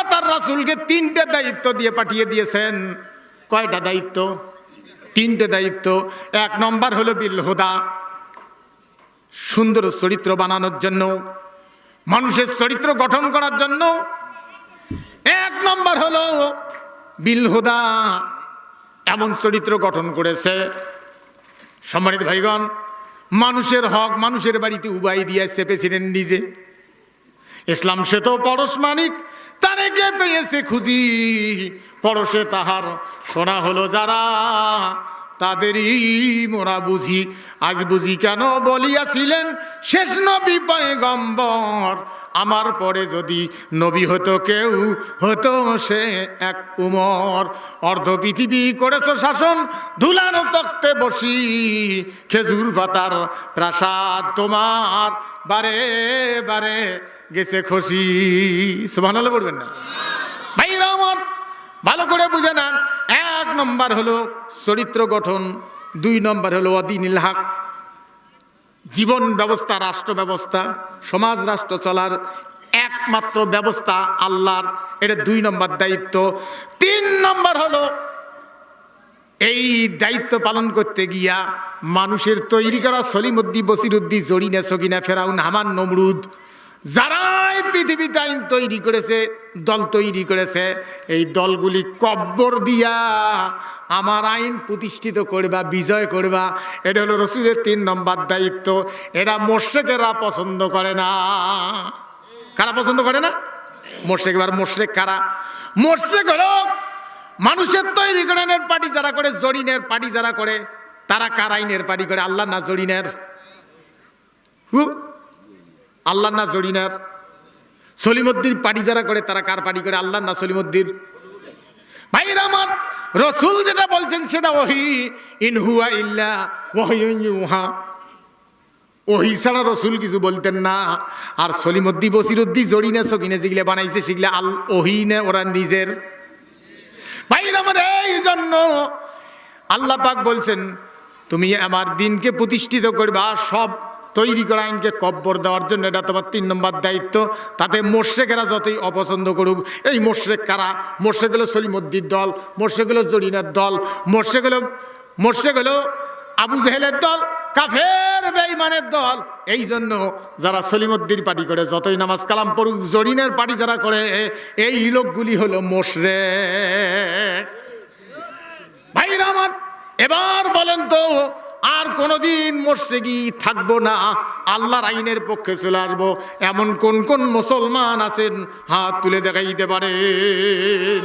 আল্লাহ তার রাসূলকে তিনটে দায়িত্ব দিয়ে পাঠিয়ে দিয়েছেন। কয়টা দায়িত্ব? তিনটে দায়িত্ব। এক নম্বর হলো বিল হুদা। সুন্দর চরিত্র বানানোর জন্য, মানুষের চরিত্র গঠন করার জন্য। এক নম্বর হলো বিল হুদা। এমন চরিত্র গঠন করেছে। সম্মানিত ভাইগণ, মানুষের হক মানুষের বাড়িতে উবাই দিয়েছে প্রেসিডেন্ট নিজে। ইসলাম সে তো পরশ মানিক কে পেয়েছে খুঁজি। পরশে তাহার শোনা হলো যারা, তাদেরই মোরা বুঝি। আজ বুঝি কেন বলিয়াছিলেন, শেষ নবী পয়গম্বর। আমার পরে যদি নবী হতো কেউ, হতো সে এক উমর। অর্ধ পৃথিবী করেছ শাসন ধুলানো তক্তে বসি। খেজুর পাতার প্রাসাদ তোমার, বারে বারে গেছে খুশি। সুমান পড়বেন না। ভাইরা আমার, ভালো করে বুঝে নেন। এক নম্বর হলো চরিত্র গঠন, দুই নম্বর হলো অদিনিল হক। জীবন ব্যবস্থা, রাষ্ট্র ব্যবস্থা, সমাজ, রাষ্ট্র চলার একমাত্র ব্যবস্থা আল্লাহর, এটা দুই নম্বর দায়িত্ব। তিন নম্বর হলো এই দায়িত্ব পালন করতে গিয়া মানুষের তৈরি করা সলিমুদ্দি বসিরুদ্দি জরিনা, সগিনা, ফেরাউন, হামান, নমরুদ যারাই পৃথিবীতে আইন তৈরি করেছে, দল তৈরি করেছে, এই দলগুলি কব্বর দিয়া আমার আইন প্রতিষ্ঠিত করবা, বিজয় করবা। এটা হলো রসুলের তিন নম্বর দায়িত্ব। এরা মোর্শেকেরা পছন্দ করে না। কারা পছন্দ করে না? মোর্শেক, এবার মোর্শেক কারা? মোর্শেক হলো মানুষের তৈরি করেনের পার্টি যারা করে, জরিনের পার্টি যারা করে, তারা কার আইনের পার্টি করে? আল্লাহ না জরিনের? হু? আল্লাহ না জরিনার? সলিমদ্দির পার্টি যারা করে, তারা কার পার্টি করে? আল্লাহ না সলিমদ্দির ভাইরা আমার, রসুল যেটা বলছেন সেটা ওহি। ইনহুয়া ইল্লা ওহিউহা ওহি ছাড়া রসুল কিছু বলতেন না। আর সলিমদ্দি বসিরুদ্দি জড়িনে সকিনে যেগুলো বানাইছে, সেগুলো আল ওহিনে ওরা নিজের। ভাইরা আমার, এই জন্য আল্লাহ পাক বলছেন, তুমি আমার দিনকে প্রতিষ্ঠিত করবে, সব তৈরি করা আইনকে কব্বর দেওয়ার জন্য এটা তোমার তিন নম্বর দায়িত্ব। তাতে মোর্শেকেরা যতই অপছন্দ করুক, এই মোর্শেক কারা? মোর্শেক হলো সলিমদ্দির দল, মোর্শেক হলো জরিনের দল, মোর্শেক হলো মোর্শেক হলো আবু জেহেলের দল, কাফের বেঈমানের দল। এই জন্য যারা সলিমদ্দির পার্টি করে, যতই নামাজ কালাম পড়ুক, জরিনের পার্টি যারা করে, এই লোকগুলি হলো মোশরেক ভাইরা আমার, এবার বলেন তো কোনোদিন মোর্শেগি থাকব না। আল্লাহর আইনের পক্ষে চলে আসব। এমন কোন কোন মুসলমান আছেন? হাত তুলে দেখাইতে পারেন।